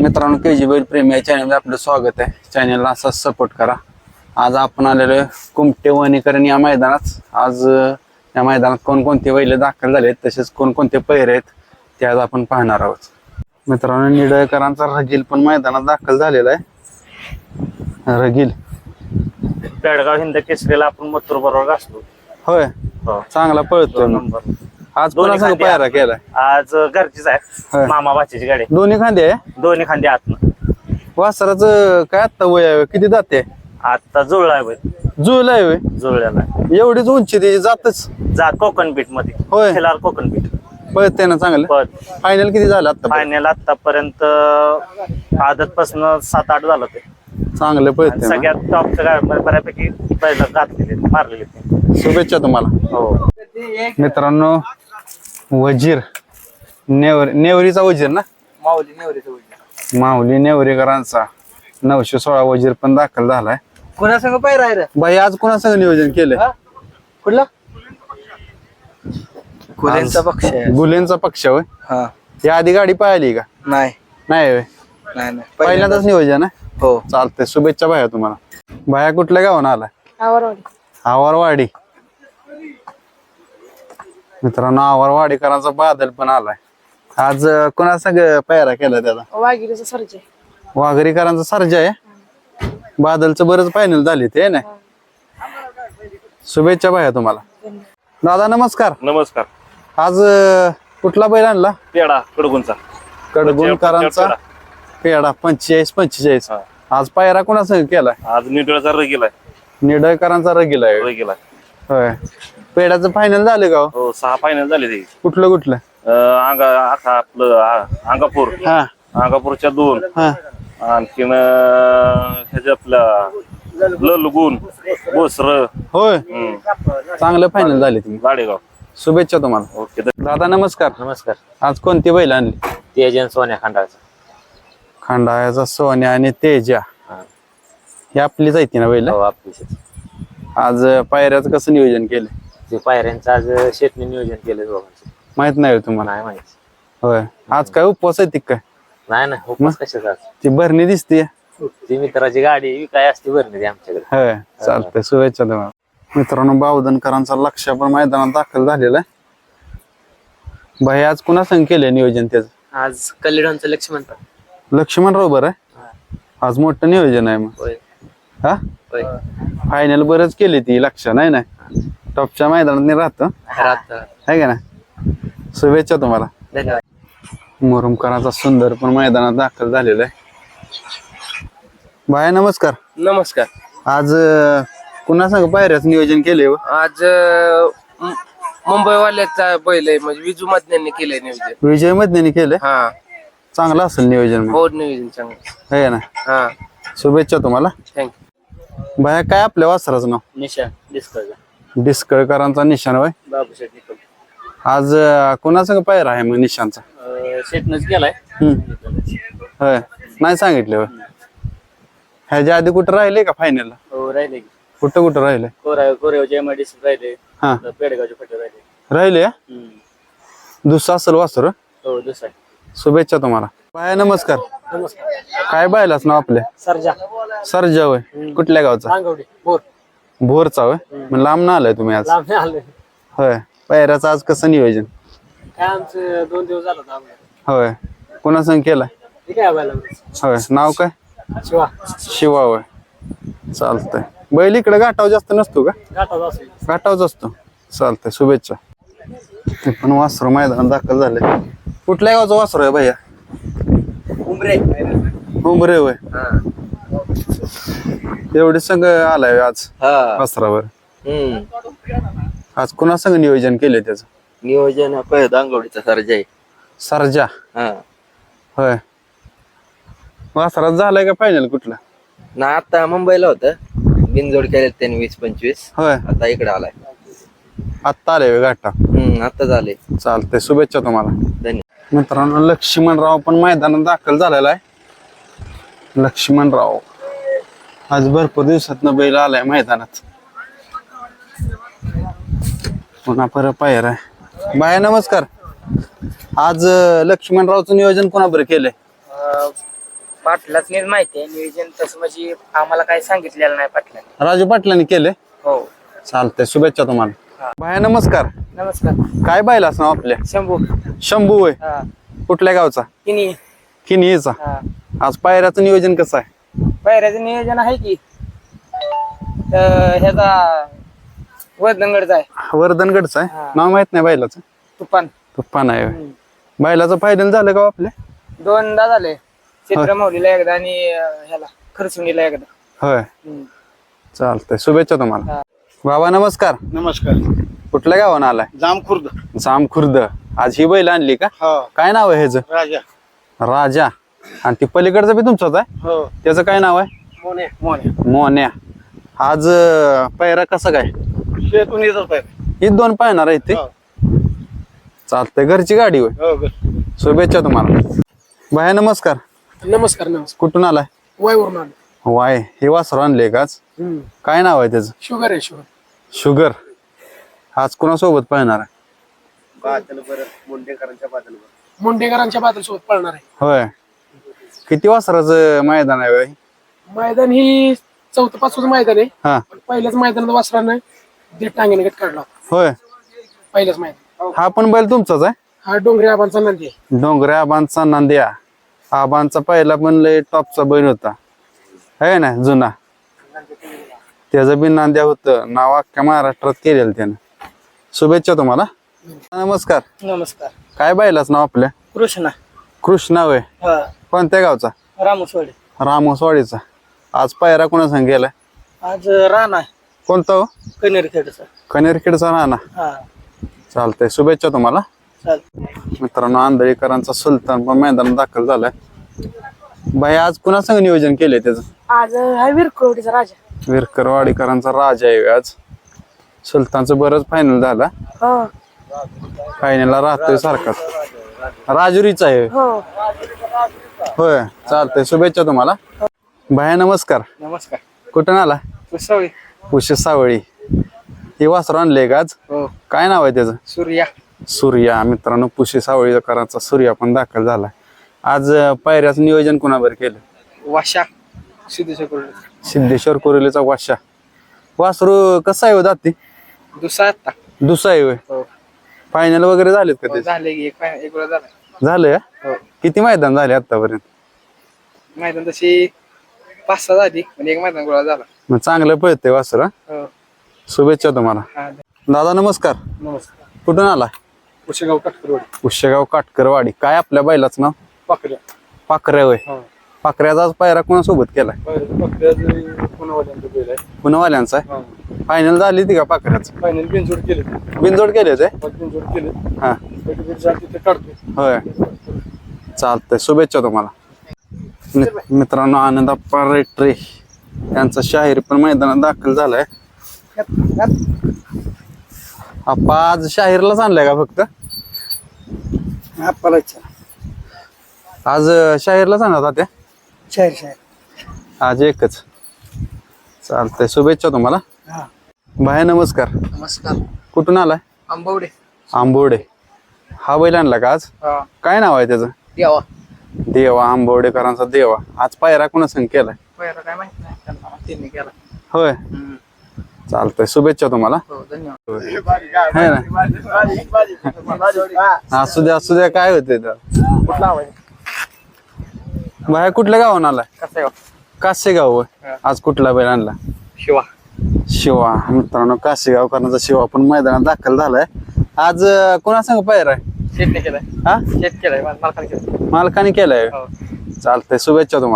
मित्रांनो के जी बैल प्रेमी या चॅनलमध्ये आपलं स्वागत आहे. चॅनलला असाच सपोर्ट करा. आज आपण आलेलो आहे कुमटे वनीकरण या मैदानात. आज या मैदानात कोणकोणते बैल दाखल झाले आहेत तसेच कोणकोणते पैरे आहेत ते आज आपण पाहणार आहोत. मित्रांनो निडळकरांचा रगील पण मैदानात दाखल झालेला आहे. रगील. पेडगाव हिंद केसरीला आपण मथुर बरोबर असतो. होय. हो. चांगला मग. नंबर. आज दोन्ही कोणा सांग खांदे पायरा आत. केलाय आज घरचीच होय. आहे मामा बाचीची गाडी. दोन्ही खांदे? आहे दोन्ही खांदे आतनं. वासराचं काय आत्ता वय आहे? किती जाते? आता जुळलाय बाई जुळ आहे होय जुळलेला आहे. एवढीच उंची त्याची जातच. जा कोकण बीटमध्ये. होय. खिलार कोकण बीट पळते ना चांगलं. पण फायनल किती झालं आता फायनल आतापर्यंत आदत पासन सात आठ झालं ते चांगलं आणि पळते ना. सगळ्यात टॉपच्या गाड्या बऱ्यापैकी पहिला घातलेले मारलेले ते शुभेच्छा तुम्हाला. हो. मित्रांनो वजीर. नेवर नेवरीचा वजीर ना? माऊली नेवरीचं माऊली नेवरीकरांचा नऊशे सोळा वजीर पण दाखल झालाय. कोणा संग पाय राहिलं बाई आज कोणा संग नियोजन केलंय? कुठला? कुऱ्यांचा पक्ष आहे. गुलेंचा पक्ष होय? हा. या आधी गाडी पाहिली का? नाही. नाही होय? नाही नाही. पहिल्यांदाच. नियोजन आहे? हो. चालतंय. शुभेच्छा भाया तुम्हाला. भाया कुठल्या गावानं आलाय? आवरवाडी. आवारवाडी. मित्रांनो आवारवाडीकरांचा बादल पण आलाय. आज कोणा संग पायरा केला त्याचा? वाघिरीचा सरजे वाघरीकरांचा सर्जा आहे? बादलचं बरंच फायनल झाली ते ना शुभेच्छा भाया तुम्हाला. दादा नमस्कार. नमस्कार. आज अं, कुठला बैल आणला? पेडा कडगुंचा. कडगुणकरांचा पेडा पंचेचाळीस पंचेचाळीस. हा. आज पायरा कोणा संग केलाय? आज निडळचा गेलाय निडळकरांचा रगीला आहे. र गेलाय होय. पेड्याचं फायनल झालं का हो? हो सहा फायनल झाले ते. कुठलं कुठलं? अं, अंगा आता आपलं आ- अंगापूर. हा. अंगापूरच्या दोन. हा. आणखीन अं, ह्याच्या आपल्या ललगुण बोसर. होय. चांगलं फायनल झाले तुम्ही. गाडेगाव. शुभेच्छा तुम्हाला. ओके दादा नमस्कार. नमस्कार. आज कोणती बैल आणली? तेजन सोन्या खंडाळचा. खंडाळ्याचा सोन्या आणि तेजा. हा. ही आपली जायती ना बैल? हो आपली आज पायऱ्याचं कसं नियोजन केलं ते पायऱ्यांचं आज शेतने नियोजन केलं दोघांचं. माहीत नाही हो तुम्हाला? नाही माहिती. होय. आज काय उपवास आहे काय नाही ना उपवास कशाचा आज? ती भरणी दिसते ती मित्राची गाडी काय असते भरणे ती आमच्याकडे. होय चालतंय. शुभेच्छा तुम्हाला. मित्रांनो बावधनकरांचा लक्ष पण मैदानात दाखल झालेला आहे. भाई आज कुणा संग केलंय नियोजन त्याचं? आज कल्याणचं लक्ष्मण लक्ष्मणराव बरं? आहे आज मोठं नियोजन आहे मग. होय. हा? होय. फायनल बरंच केली ती लक्ष नाही ना टॉपच्या मैदानात राहतं रात आहे का ना शुभेच्छा तुम्हाला. धन्यवाद. मुरुमकरांचा सुंदर पण मैदानात दाखल झालेला आहे. भाया नमस्कार. नमस्कार. आज अं, कुणा संग पायऱ्याचं नियोजन केले आज अं, मु- मुंबईवाल्याचा बैल आहे म्हणजे विजू मधन्यांनी केलंय नियोजन. विजय मधने केलंय? हा. चांगलं असेल नियोजन मग. हो नियोजन चांगलं. आहे ना हा. शुभेच्छा तुम्हाला. थँक्यू भाया काय आपल्या वासराचं नाव? निशा डिस्कचा डिस्कळकरांचा निशाण होय. बाबूशेठ निकम. आज कुणासंग पायरा आहे मग निशांचा गेलाय. होय. नाही सांगितले होय. ह्याच्या आधी कुठं राहिले का फायनलला हो राहिले की. कुठं कुठं राहिले? कोरा कोरेवचे एम आय डी राहिले. हा. पेडगावचे फटे राहिले. राहिले? हा? दुसरं असेल वासर? हो दुसरा शुभेच्छा तुम्हाला. बाय नमस्कार. नमस्कार. काय बायलाच नाव आपल्या सरजा. सरजा होय. कुठल्या गावचा? बोर. भोरचा होय मग लांब ना आलाय तुम्ही आज. लांब आले होय. पायऱ्याचं आज कसं नियोजन? काय आमचं दोन दिवस झालं होतं आम्हाला होय. कोणा संग केलाय बायला होय. नाव काय? शिवा. शिवा होय. चालतंय. बैल इकडे घाटाव जास्त नसतो का? गाठाच असेल घाटावच असतो चालतंय. शुभेच्छा. ते पण वासरू मैदानात दाखल झाले. कुठल्या गावचं वासरू आहे भैया? उमरे उमरे होय. एवढे संघ आलाय आज हा. हम्म. आज कुणा संघ नियोजन केले त्याचं? नियोजन पहिलं दांगवडीचा सरजा आहे. सरजा? हा. होय. वासरात झालाय का फायनल कुठला? ना आता मुंबईला होतं. बिनजोड केले त्यांनी वीस पंचवीस. होय. आता इकडे आलाय. आत्ता आले घाटा. हम्म आता झाले चालतंय शुभेच्छा तुम्हाला. धन्यवाद मित्रांनो लक्ष्मणराव पण मैदानात दाखल झालेला आहे. लक्ष्मणराव. आज भरपूर दिवसात बैल आलाय मैदानात. पुन्हा परत पायर आहे. बाया नमस्कार. आज अं, लक्ष्मणरावचं नियोजन कोणाबरोबर केलंय? पाटलाच नाही माहिती आहे. नियोजन तसं म्हणजे आम्हाला काही सांगितलेलं नाही पाटलाने. राजू पाटलांनी केले हो. चालतंय. शुभेच्छा तुम्हाला. भाया नमस्कार. नमस्कार. काय बायलाच नाव आपल्या? शंभू. शंभू होय. हा. कुठल्या गावचा? किनी. किनीचा. आज पायऱ्याचं नियोजन कसं आहे? पायऱ्याचं नियोजन आहे की? तर ह्याचा वदनगडचा आहे. वर्धनगडचं आहे? हा. नाव माहीत नाही बैलाचं? तुफान. तुफान आहे होय. बैलाचं फायनल झालं का हो आपल्या दोनदा झाले. चित्रमौलीला एकदा आणि अं, ह्याला खरसुंडीला एकदा. होय. हम्म. चालतंय. शुभेच्छा तुम्हाला. हा. बाबा नमस्कार. नमस्कार. कुठल्या गावानं आलाय? जामखुर्द. जामखुर्द. आज ही बैल आणली का? हो. काय नाव आहे ह्याचं? राजा. राजा. आणि ती पलीकडचं बी तुमचंच आहे? हो. त्याचं काय नाव आहे? मोने मोने मोन्या. आज अं, पायरा कसा काय? शेतून येतच पाहिजे ही दोन पाहणार आहेत ते. हो. चालतंय घरची गाडी होय. हो ग शुभेच्छा तुम्हाला. भाया नमस्कार. नमस्कार नमस्कार. कुठून आलाय? वयवरून आलो. वाय हे वासर आणले का आज? काय नाव आहे त्याचं? शुगर आहे शुगर. शुगर. आज कोणासोबत पाहणार आहे? मुंडेकरांच्या बादल सोबत पळणार आहे. होय. किती वासराचं मैदान आहे होय? मैदान ही चौथं पाचवं मैदान आहे. हा. पण पहिल्याच मैदानात वासरानं दीड टांगेने गट काढला. होता. होय. पहिल्याच मैदान. हा. पण बैल तुमचाच आहे? हा डोंगरे आबांचा नंदी आहे. डोंगरे आबांचा नांद्या आबांचा पहिला पण लय टॉपचा बैल होता. आहे ना जुना? त्याचं बी नांद्या होतं. नाव अख्ख्या महाराष्ट्रात केलेलं त्यानं. शुभेच्छा तुम्हाला. नमस्कार. नमस्कार. काय बैलाच नाव आपल्या कृष्णा. कृष्णा वय हा. कोणत्या गावचा? रामसवाडी. रामोसवाडीचा. आज पायरा कोणा सांग गेलाय? आज राणा कोणता हो? कनेरखेडचा. कनेरखेडचा राणा. हा. चालतंय. शुभेच्छा तुम्हाला. चाल मित्रांनो आंधळीकरांचा सुलतान पण मैदानात दाखल झालाय. भाई आज कुणा संग नियोजन केलंय त्याचं? आज हा विरकुरवडीचा राजा. विरकरवाडीकरांचा राजा आहे आज. सुलतानचं बरंच फायनल झाला. हो. फायनलला राहतोय सारखाच राजुरीचा आहे हो. होय चालतंय. शुभेच्छा तुम्हाला. भाया नमस्कार. नमस्कार. कुठून आला? कुसावी उशी सावळी. हे वासर आणलंय का आज? हो. काय नाव आहे त्याचं? सूर्या. सूर्या मित्रांनो पुशी सावळीकरांचा सूर्या पण दाखल झालाय आज अं, पायऱ्याचं नियोजन कुणाबर केलं? वाशा. सिद्धेश्वर सिद्धेश्वर कोरेलीचा वाशा. वासरू कसं आहे हो दाती? दुसरा दुसरा आहे होय. हो. फायनल वगैरे झालेत का ते झाले की एक एक वेळा झाला. झालंय? हो. किती मैदान झाले आतापर्यंत? मैदान तशी पाच सहा झाली पण एक मैदान गोळा झाला. मग चांगलं पळतंय वासर. हं? शुभेच्छा तुम्हाला. हा दादा नमस्कार. नमस्कार. कुठून आला? उशेगाव कटकरवाडी. उशेगाव काटकरवाडी. काय आपल्या बैलाचं नाव? पाकऱ्या होय. हा. आज पायरा कोणासोबत आहे. पुणेवाल्यांचा फायनल झाली ती का पाखऱ्याचं? फायनल बिनजोड केले बिनजोड केले ते बिनजोड केले. हा. तिथे काढतो. होय. चालतंय. शुभेच्छा तुम्हाला. मित्रांनो आनंद अप्पा रेट्रे यांचा शाहीर पण मैदानात दाखल झालाय. आप्पा आज शाहीरलाच आणलाय का फक्त? आज शाहीरलाच आणत होत्या शाहीर शाहीर आज एकच. चालतंय. शुभेच्छा तुम्हाला. भाया नमस्कार. नमस्कार. कुठून आलाय? आंबवडे. आंबोडे. हा बैल आणला का आज? हा. काय नाव आहे त्याचं? यावा देवा आंबवडेकरांचा देवा. आज पायरा कोणा संग केलाय? पहिला काय माहीत नाही. त्यांना त्यांनी केला होय. चालतंय. शुभेच्छा तुम्हाला. हो धन्यवाद. है ना? असू द्या असू द्या. काय होते कुठला हवाय बाहेर कुठल्या गावाहून आलाय? कसं आहे कासेगाव होय. आज कुठला बैल आणला? शिवा. शिवा. मित्रांनो कासेगावकरांचा शिवा पण मैदानात दाखल झालाय. आज अं, कोणा संग पायरा आहे? शेतने केलाय. हा? शेत केलाय मालकाने केलाय. मालकाने केलाय? हो. चालतंय शुभेच्छा तुम्हाला.